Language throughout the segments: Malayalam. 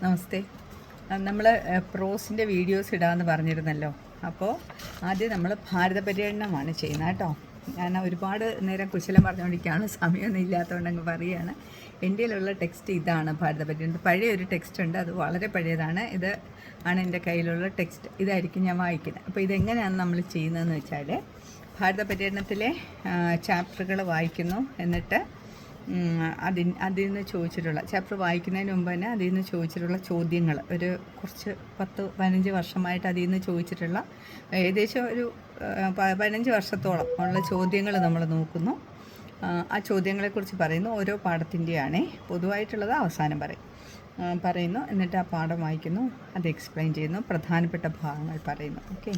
നമസ്തേ. നമ്മൾ പ്രോസിന്റെ വീഡിയോസ് ഇടാമെന്ന് പറഞ്ഞിരുന്നല്ലോ. അപ്പോൾ ആദ്യം നമ്മൾ ഭാരത പര്യടനമാണ് ചെയ്യുന്നത് കേട്ടോ. ഞാൻ ഒരുപാട് നേരം കുശലം പറഞ്ഞുകൊണ്ടിരിക്കുകയാണ് സമയമൊന്നും ഇല്ലാത്തതുകൊണ്ട് അങ്ങ് പറയുകയാണ് എന്റെ ടെക്സ്റ്റ് ഇതാണ് ഭാരത പര്യടനം പഴയ ഒരു ടെക്സ്റ്റ് ഉണ്ട് അത് വളരെ പഴയതാണ്. ഇത് ആണ് എന്റെ കയ്യിലുള്ള ടെക്സ്റ്റ്. ഇതായിരിക്കും ഞാൻ വായിക്കുന്നത്. അപ്പോൾ ഇതെങ്ങനെയാണ് നമ്മൾ ചെയ്യുന്നതെന്ന് വെച്ചാൽ ഭാരത പര്യടനത്തിലെ ചാപ്റ്ററുകൾ വായിക്കുന്നു. എന്നിട്ട് അതിന് അതിൽ നിന്ന് ചോദിച്ചിട്ടുള്ള ചാപ്റ്റർ വായിക്കുന്നതിന് മുമ്പ് തന്നെ അതിൽ നിന്ന് ചോദിച്ചിട്ടുള്ള ചോദ്യങ്ങൾ ഒരു കുറച്ച് പത്ത് പതിനഞ്ച് വർഷമായിട്ട് അതിൽ നിന്ന് ചോദിച്ചിട്ടുള്ള ഏകദേശം ഒരു പതിനഞ്ച് വർഷത്തോളം ഉള്ള ചോദ്യങ്ങൾ നമ്മൾ നോക്കുന്നു. ആ ചോദ്യങ്ങളെക്കുറിച്ച് പറയുന്നു. ഓരോ പാഠത്തിന്റെയാണേ പൊതുവായിട്ടുള്ളത് അവസാനം പറയും. പറയുന്നു. എന്നിട്ട് ആ പാഠം വായിക്കുന്നു. അത് എക്സ്പ്ലെയിൻ ചെയ്യുന്നു. പ്രധാനപ്പെട്ട ഭാഗങ്ങൾ പറയുന്നു. ഓക്കെ?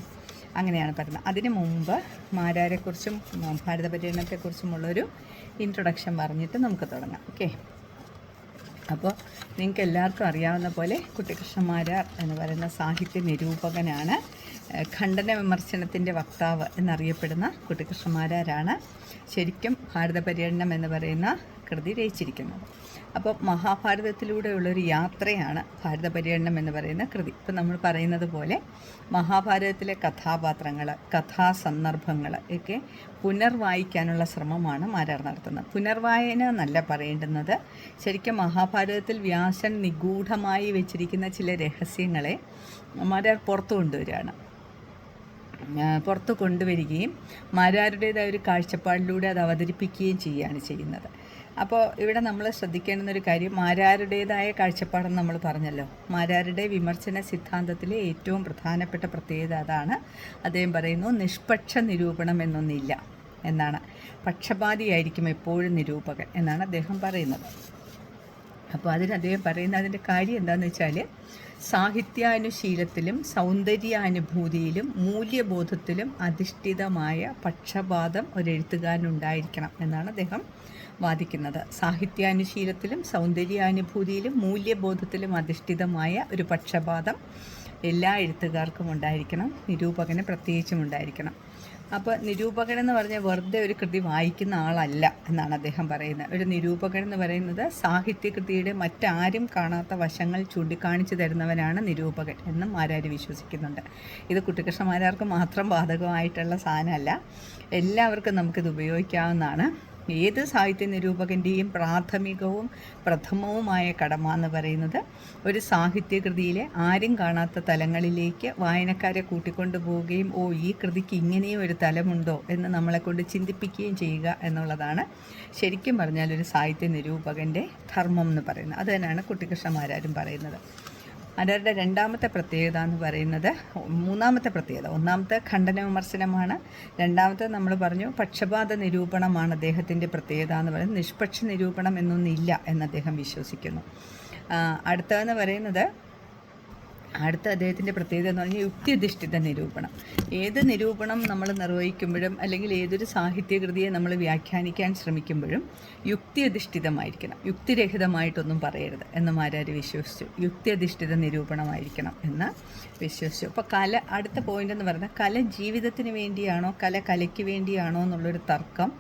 അങ്ങനെയാണ് പറയുന്നത്. അതിന് മുമ്പ് മാരാരെക്കുറിച്ചും ഭാരതപര്യടനത്തെക്കുറിച്ചുമുള്ളൊരു ഭാരത പര്യടനത്തെക്കുറിച്ചുമുള്ളൊരു ഇൻട്രൊഡക്ഷൻ പറഞ്ഞിട്ട് നമുക്ക് തുടങ്ങാം. ഓക്കെ അപ്പോൾ നിങ്ങൾക്ക് എല്ലാവർക്കും അറിയാവുന്ന പോലെ കുട്ടികൃഷ്ണമാരാർ എന്ന് പറയുന്ന സാഹിത്യ നിരൂപകനാണ് ഖണ്ഡന വിമർശനത്തിന്റെ വക്താവ് എന്നറിയപ്പെടുന്ന കുട്ടികൃഷ്ണമാരാരാണ് ശരിക്കും ഭാരത പര്യടനം എന്ന് പറയുന്ന കൃതി രചിച്ചിരിക്കുന്നത്. അപ്പോൾ മഹാഭാരതത്തിലൂടെയുള്ളൊരു യാത്രയാണ് ഭാരത പര്യടനം എന്ന് പറയുന്ന കൃതി. ഇപ്പം നമ്മൾ പറയുന്നത് പോലെ മഹാഭാരതത്തിലെ കഥാപാത്രങ്ങൾ കഥാസന്ദർഭങ്ങൾ ഒക്കെ പുനർവായിക്കാനുള്ള ശ്രമമാണ് മാരാർ നടത്തുന്നത്. പുനർവായന എന്നല്ല പറയേണ്ടുന്നത്. ശരിക്കും മഹാഭാരതത്തിൽ വ്യാസൻ നിഗൂഢമായി വെച്ചിരിക്കുന്ന ചില രഹസ്യങ്ങളെ മാരാർ പുറത്തു കൊണ്ടുവരികയാണ്. പുറത്ത് കൊണ്ടുവരികയും മാരാരുടേതായ ഒരു കാഴ്ചപ്പാടിലൂടെ അത് അവതരിപ്പിക്കുകയും ചെയ്യുകയാണ് ചെയ്യുന്നത്. അപ്പോൾ ഇവിടെ നമ്മൾ ശ്രദ്ധിക്കേണ്ടുന്ന ഒരു കാര്യം മാരാരുടേതായ കാഴ്ചപ്പാടെന്ന് നമ്മൾ പറഞ്ഞല്ലോ. മാരാരുടെ വിമർശന സിദ്ധാന്തത്തിലെ ഏറ്റവും പ്രധാനപ്പെട്ട പ്രത്യേകത അതാണ്. അദ്ദേഹം പറയുന്നു നിഷ്പക്ഷ നിരൂപണം എന്നൊന്നില്ല എന്നാണ്. പക്ഷപാതിയായിരിക്കും എപ്പോഴും നിരൂപകൻ എന്നാണ് അദ്ദേഹം പറയുന്നത്. അപ്പോൾ അതിന് അദ്ദേഹം പറയുന്ന അതിന്റെ കാര്യം എന്താണെന്ന് വെച്ചാൽ സാഹിത്യാനുശീലത്തിലും സൗന്ദര്യാനുഭൂതിയിലും മൂല്യബോധത്തിലും അധിഷ്ഠിതമായ പക്ഷപാതം ഒരു എഴുത്തുകാരനുണ്ടായിരിക്കണം എന്നാണ് അദ്ദേഹം വാദിക്കുന്നത്. സാഹിത്യാനുശീലത്തിലും സൗന്ദര്യാനുഭൂതിയിലും മൂല്യബോധത്തിലും അധിഷ്ഠിതമായ ഒരു പക്ഷപാതം എല്ലാ എഴുത്തുകാർക്കും ഉണ്ടായിരിക്കണം. നിരൂപകന് പ്രത്യേകിച്ചും ഉണ്ടായിരിക്കണം. അപ്പോൾ നിരൂപകൻ എന്ന് പറഞ്ഞാൽ വെറുതെ ഒരു കൃതി വായിക്കുന്ന ആളല്ല എന്നാണ് അദ്ദേഹം പറയുന്നത്. ഒരു നിരൂപകൻ എന്ന് പറയുന്നത് സാഹിത്യകൃതിയുടെ മറ്റാരും കാണാത്ത വശങ്ങൾ ചൂണ്ടിക്കാണിച്ചു തരുന്നവനാണ് നിരൂപകൻ എന്നും ആരാര് വിശ്വസിക്കുന്നുണ്ട്. ഇത് കുട്ടികൃഷ്ണമാരാർക്ക് മാത്രം ബാധകമായിട്ടുള്ള സാധനമല്ല. എല്ലാവർക്കും നമുക്കിത് ഉപയോഗിക്കാവുന്നതാണ്. ഏത് സാഹിത്യ നിരൂപകന്റെയും പ്രാഥമികവും പ്രഥമവുമായ കടമ എന്ന് പറയുന്നത് ഒരു സാഹിത്യകൃതിയിലെ ആരും കാണാത്ത തലങ്ങളിലേക്ക് വായനക്കാരെ കൂട്ടിക്കൊണ്ടു പോവുകയും ഓ ഈ കൃതിക്ക് ഇങ്ങനെയും ഒരു തലമുണ്ടോ? എന്ന് നമ്മളെക്കൊണ്ട് ചിന്തിപ്പിക്കുകയും ചെയ്യുക എന്നുള്ളതാണ് ശരിക്കും പറഞ്ഞാൽ ഒരു സാഹിത്യ നിരൂപകന്റെ ധർമ്മം എന്ന് പറയുന്നത്. അത് തന്നെയാണ് കുട്ടികൃഷ്ണമാരാരും പറയുന്നത്. അവരുടെ രണ്ടാമത്തെ പ്രത്യേകത എന്ന് പറയുന്നത് മൂന്നാമത്തെ പ്രത്യേകത. ഒന്നാമത്തെ ഖണ്ഡന വിമർശനമാണ്. രണ്ടാമത്തെ നമ്മൾ പറഞ്ഞു പക്ഷപാത നിരൂപണമാണ് അദ്ദേഹത്തിന്റെ പ്രത്യേകത എന്ന് പറയുന്നത്. നിഷ്പക്ഷ നിരൂപണം എന്നൊന്നില്ല എന്ന് അദ്ദേഹം വിശ്വസിക്കുന്നു. അടുത്തതെന്ന് പറയുന്നത് അടുത്ത അദ്ദേഹത്തിന്റെ പ്രത്യേകത എന്ന് പറഞ്ഞാൽ യുക്തിയധിഷ്ഠിത നിരൂപണം. ഏത് നിരൂപണം നമ്മൾ നിർവഹിക്കുമ്പോഴും അല്ലെങ്കിൽ ഏതൊരു സാഹിത്യകൃതിയെ നമ്മൾ വ്യാഖ്യാനിക്കാൻ ശ്രമിക്കുമ്പോഴും യുക്തിയധിഷ്ഠിതമായിരിക്കണം. യുക്തിരഹിതമായിട്ടൊന്നും പറയരുത് എന്ന് മാരാര് വിശ്വസിച്ചു. യുക്തിയധിഷ്ഠിത നിരൂപണമായിരിക്കണം എന്ന് വിശ്വസിച്ചു. അപ്പോൾ കല അടുത്ത പോയിന്റ് എന്ന് പറഞ്ഞാൽ കല ജീവിതത്തിന് വേണ്ടിയാണോ കല കലയ്ക്ക് വേണ്ടിയാണോ എന്നുള്ളൊരു തർക്കം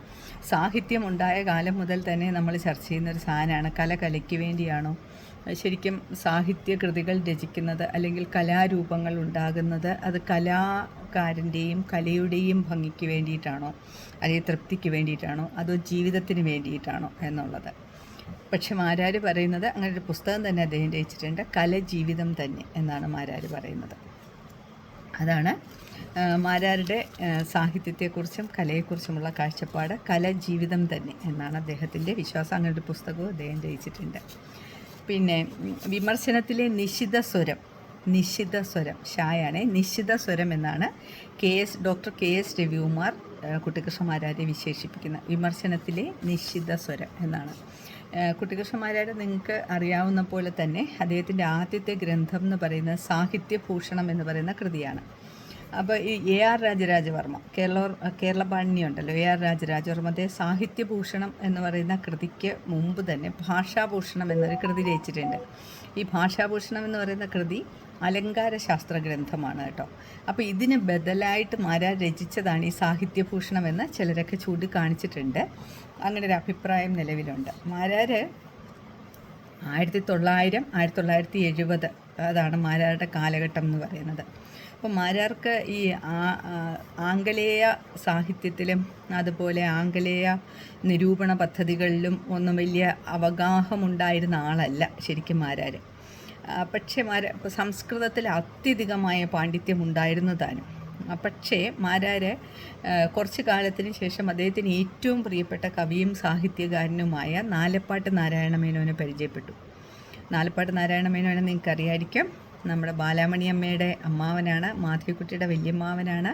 സാഹിത്യം ഉണ്ടായ കാലം മുതൽ തന്നെ നമ്മൾ ചർച്ച ചെയ്യുന്ന ഒരു സാധനമാണ് കല കലയ്ക്ക് വേണ്ടിയാണോ ശരിക്കും സാഹിത്യകൃതികൾ രചിക്കുന്നത് അല്ലെങ്കിൽ കലാരൂപങ്ങൾ ഉണ്ടാകുന്നത് അത് കലാകാരന്റെയും കലയുടെയും ഭംഗിക്ക് വേണ്ടിയിട്ടാണോ അല്ലെങ്കിൽ തൃപ്തിക്ക് വേണ്ടിയിട്ടാണോ അതോ ജീവിതത്തിന് വേണ്ടിയിട്ടാണോ എന്നുള്ളത്. പക്ഷെ മാരാർ പറയുന്നത് അങ്ങനെ ഒരു പുസ്തകം തന്നെ അദ്ദേഹം രചിച്ചിട്ടുണ്ട് കല ജീവിതം തന്നെ എന്നാണ് മാരാർ പറയുന്നത്. അതാണ് മാരാരുടെ സാഹിത്യത്തെക്കുറിച്ചും കലയെക്കുറിച്ചുമുള്ള കാഴ്ചപ്പാട് കല ജീവിതം തന്നെ എന്നാണ് അദ്ദേഹത്തിന്റെ വിശ്വാസം. അങ്ങനെ ഒരു പുസ്തകവും അദ്ദേഹം രചിച്ചിട്ടുണ്ട്. പിന്നെ വിമർശനത്തിലെ നിശിത സ്വരം നിശിത സ്വരം ഷായാണ് നിശിത സ്വരം എന്നാണ് K S doctor K S Ravikumar കുട്ടികൃഷ്ണമാരാരെ വിശേഷിപ്പിക്കുന്നത്. വിമർശനത്തിലെ നിശിത സ്വരം എന്നാണ്. കുട്ടികൃഷ്ണമാരാരെ നിങ്ങൾക്ക് അറിയാവുന്ന പോലെ തന്നെ അദ്ദേഹത്തിന്റെ ആദ്യത്തെ ഗ്രന്ഥം എന്ന് പറയുന്നത് സാഹിത്യഭൂഷണം എന്ന് പറയുന്ന കൃതിയാണ്. അപ്പോൾ ഈ എ ആർ രാജരാജവർമ്മ കേരള കേരള ഉണ്ടല്ലോ എ ആർ രാജരാജവർമ്മത്തെ സാഹിത്യഭൂഷണം എന്ന് പറയുന്ന കൃതിക്ക് മുമ്പ് തന്നെ ഭാഷാഭൂഷണം എന്നൊരു കൃതി രചിച്ചിട്ടുണ്ട്. ഈ ഭാഷാഭൂഷണം എന്ന് പറയുന്ന കൃതി അലങ്കാര ശാസ്ത്ര ഗ്രന്ഥമാണ് കേട്ടോ. അപ്പോൾ ഇതിന് ബദലായിട്ട് മാരാ രചിച്ചതാണ് ഈ സാഹിത്യഭൂഷണം എന്ന് ചിലരൊക്കെ ചൂണ്ടിക്കാണിച്ചിട്ടുണ്ട്. അങ്ങനെ ഒരു അഭിപ്രായം നിലവിലുണ്ട്. മാരാർ ആയിരത്തി തൊള്ളായിരം ആയിരത്തി തൊള്ളായിരത്തി എഴുപത് അതാണ് മാരാരുടെ കാലഘട്ടം എന്ന് പറയുന്നത്. അപ്പോൾ മാരാർക്ക് ഈ ആംഗലേയ സാഹിത്യത്തിലും അതുപോലെ ആംഗലേയ നിരൂപണ പദ്ധതികളിലും ഒന്നും വലിയ അവഗാഹമുണ്ടായിരുന്ന ആളല്ല ശരിക്കും മാരാർ പക്ഷേ മാര സംസ്കൃതത്തിൽ അത്യധികമായ പാണ്ഡിത്യം ഉണ്ടായിരുന്നു താനും ആ, പക്ഷേ മാരാര് കുറച്ച് കാലത്തിന് ശേഷം അദ്ദേഹത്തിന് ഏറ്റവും പ്രിയപ്പെട്ട കവിയും സാഹിത്യകാരനുമായ നാലപ്പാട്ട് നാരായണ മേനോനെ പരിചയപ്പെട്ടു. നാലപ്പാട്ട് നാരായണ മേനോനെ നിങ്ങൾക്ക് അറിയായിരിക്കും നമ്മുടെ ബാലാമണി അമ്മയുടെ അമ്മാവനാണ് മാധവിക്കുട്ടിയുടെ വല്യമ്മാവനാണ്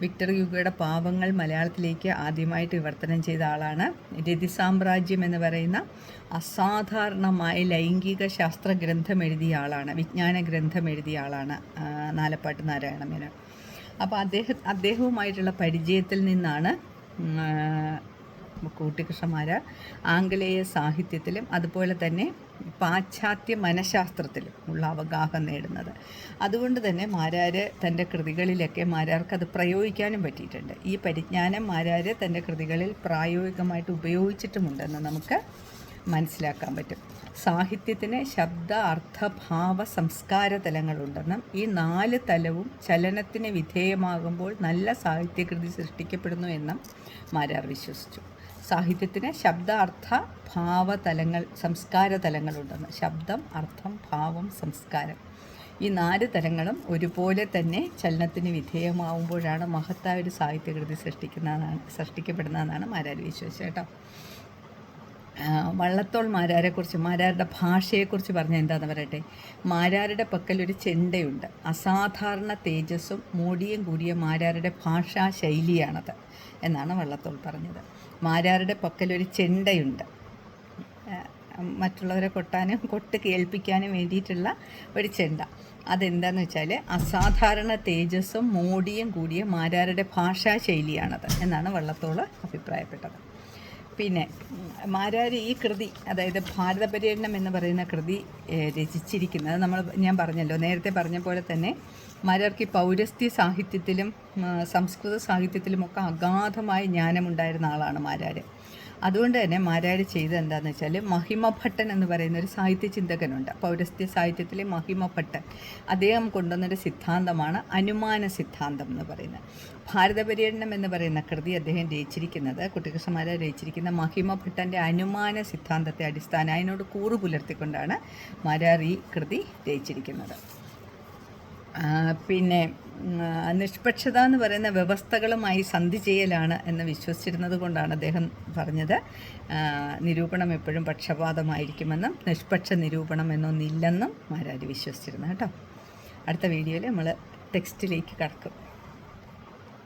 വിക്ടർ യുഗയുടെ പാവങ്ങൾ മലയാളത്തിലേക്ക് ആദ്യമായിട്ട് വിവർത്തനം ചെയ്ത ആളാണ്. രതി സാമ്രാജ്യം എന്ന് പറയുന്ന അസാധാരണമായ ലൈംഗിക ശാസ്ത്ര ഗ്രന്ഥം എഴുതിയ ആളാണ് വിജ്ഞാന ഗ്രന്ഥം എഴുതിയ ആളാണ് നാലപ്പാട്ട് നാരായണ മേനോൻ. അപ്പോൾ അദ്ദേഹം അദ്ദേഹവുമായിട്ടുള്ള പരിചയത്തിൽ നിന്നാണ് ഉം, ആംഗലേയ സാഹിത്യത്തിലും അതുപോലെ തന്നെ പാശ്ചാത്യ മനഃശാസ്ത്രത്തിലും ഉള്ള അവഗാഹം നേടുന്നത്. അതുകൊണ്ട് തന്നെ മാരാർ തന്റെ കൃതികളിലൊക്കെ മാരാർക്ക് അത് പ്രയോഗിക്കാനും പറ്റിയിട്ടുണ്ട്. ഈ പരിജ്ഞാനം മാരാർ തന്റെ കൃതികളിൽ പ്രായോഗികമായിട്ട് ഉപയോഗിച്ചിട്ടുമുണ്ടെന്ന് നമുക്ക് മനസ്സിലാക്കാൻ പറ്റും. സാഹിത്യത്തിന് ശബ്ദ അർത്ഥ ഭാവ സംസ്കാര തലങ്ങളുണ്ടെന്നും ഈ നാല് തലവും ചലനത്തിന് വിധേയമാകുമ്പോൾ നല്ല സാഹിത്യകൃതി സൃഷ്ടിക്കപ്പെടുന്നു എന്നും മാരാർ വിശ്വസിച്ചു. സാഹിത്യത്തിന് ശബ്ദ അർത്ഥ ഭാവ തലങ്ങൾ സംസ്കാര തലങ്ങളുണ്ടെന്ന് ശബ്ദം അർത്ഥം ഭാവം സംസ്കാരം ഈ നാല് തലങ്ങളും ഒരുപോലെ തന്നെ ചലനത്തിന് വിധേയമാവുമ്പോഴാണ് മഹത്തായ ഒരു സാഹിത്യകൃതി സൃഷ്ടിക്കുന്നതാണ് സൃഷ്ടിക്കപ്പെടുന്നതെന്നാണ് കേട്ടോ. ആ, വള്ളത്തോൾ മാരാരെക്കുറിച്ച് മാരാരുടെ ഭാഷയെക്കുറിച്ച് പറഞ്ഞാൽ എന്താണെന്ന് പറയട്ടെ? മാരാരുടെ പക്കലൊരു ചെണ്ടയുണ്ട്. അസാധാരണ തേജസ്സും മോടിയും കൂടിയ മാരാരുടെ ഭാഷാ ശൈലിയാണത് എന്നാണ് വള്ളത്തോൾ പറഞ്ഞത്. മാരാരുടെ പക്കലൊരു ചെണ്ടയുണ്ട്. മറ്റുള്ളവരെ കൊട്ടാനും കൊട്ട് കേൾപ്പിക്കാനും വേണ്ടിയിട്ടുള്ള ഒരു ചെണ്ട. അതെന്താന്ന് വെച്ചാൽ അസാധാരണ തേജസ്സും മോടിയും കൂടിയ മാരാരുടെ ഭാഷാ ശൈലിയാണത് എന്നാണ് വള്ളത്തോൾ അഭിപ്രായപ്പെട്ടത്. പിന്നെ മാരാരി ഈ കൃതി അതായത് ഭാരത പര്യടനം എന്ന് പറയുന്ന കൃതി രചിച്ചിരിക്കുന്നത് നമ്മൾ ഞാൻ പറഞ്ഞല്ലോ നേരത്തെ പറഞ്ഞ പോലെ തന്നെ മാരാർക്ക് പൗരസ്ത്യ സാഹിത്യത്തിലും സംസ്കൃത സാഹിത്യത്തിലുമൊക്കെ അഗാധമായ ജ്ഞാനമുണ്ടായിരുന്ന ആളാണ് മാരാര്. അതുകൊണ്ട് തന്നെ മാരാര് ചെയ്തത് എന്താണെന്ന് വെച്ചാൽ മഹിമഭട്ടൻ എന്ന് പറയുന്ന ഒരു സാഹിത്യ ചിന്തകനുണ്ട് പൗരസ്ത്യ സാഹിത്യത്തിലെ മഹിമഭട്ടൻ. അദ്ദേഹം കൊണ്ടുവന്നൊരു സിദ്ധാന്തമാണ് അനുമാന സിദ്ധാന്തം എന്ന് പറയുന്നത്. ഭാരതപര്യടനം എന്ന് പറയുന്ന കൃതി അദ്ദേഹം രചിച്ചിരിക്കുന്നത് കുട്ടികൃഷ്ണമാരെ രചിച്ചിരിക്കുന്ന മഹിമഭട്ടന്റെ അനുമാന സിദ്ധാന്തത്തെ അടിസ്ഥാനം അതിനോട് കൂറു പുലർത്തിക്കൊണ്ടാണ് മാരാർ ഈ കൃതി രചിച്ചിരിക്കുന്നത്. പിന്നെ നിഷ്പക്ഷത എന്ന് പറയുന്ന വ്യവസ്ഥകളുമായി സന്ധി ചെയ്യലാണ് എന്ന് വിശ്വസിച്ചിരുന്നത് കൊണ്ടാണ് അദ്ദേഹം പറഞ്ഞത്. നിരൂപണം എപ്പോഴും പക്ഷപാതമായിരിക്കുമെന്നും നിഷ്പക്ഷ നിരൂപണം എന്നൊന്നില്ലെന്നും മാരാരി വിശ്വസിച്ചിരുന്നു കേട്ടോ. അടുത്ത വീഡിയോയിൽ നമ്മൾ ടെക്സ്റ്റിലേക്ക് കടക്കും.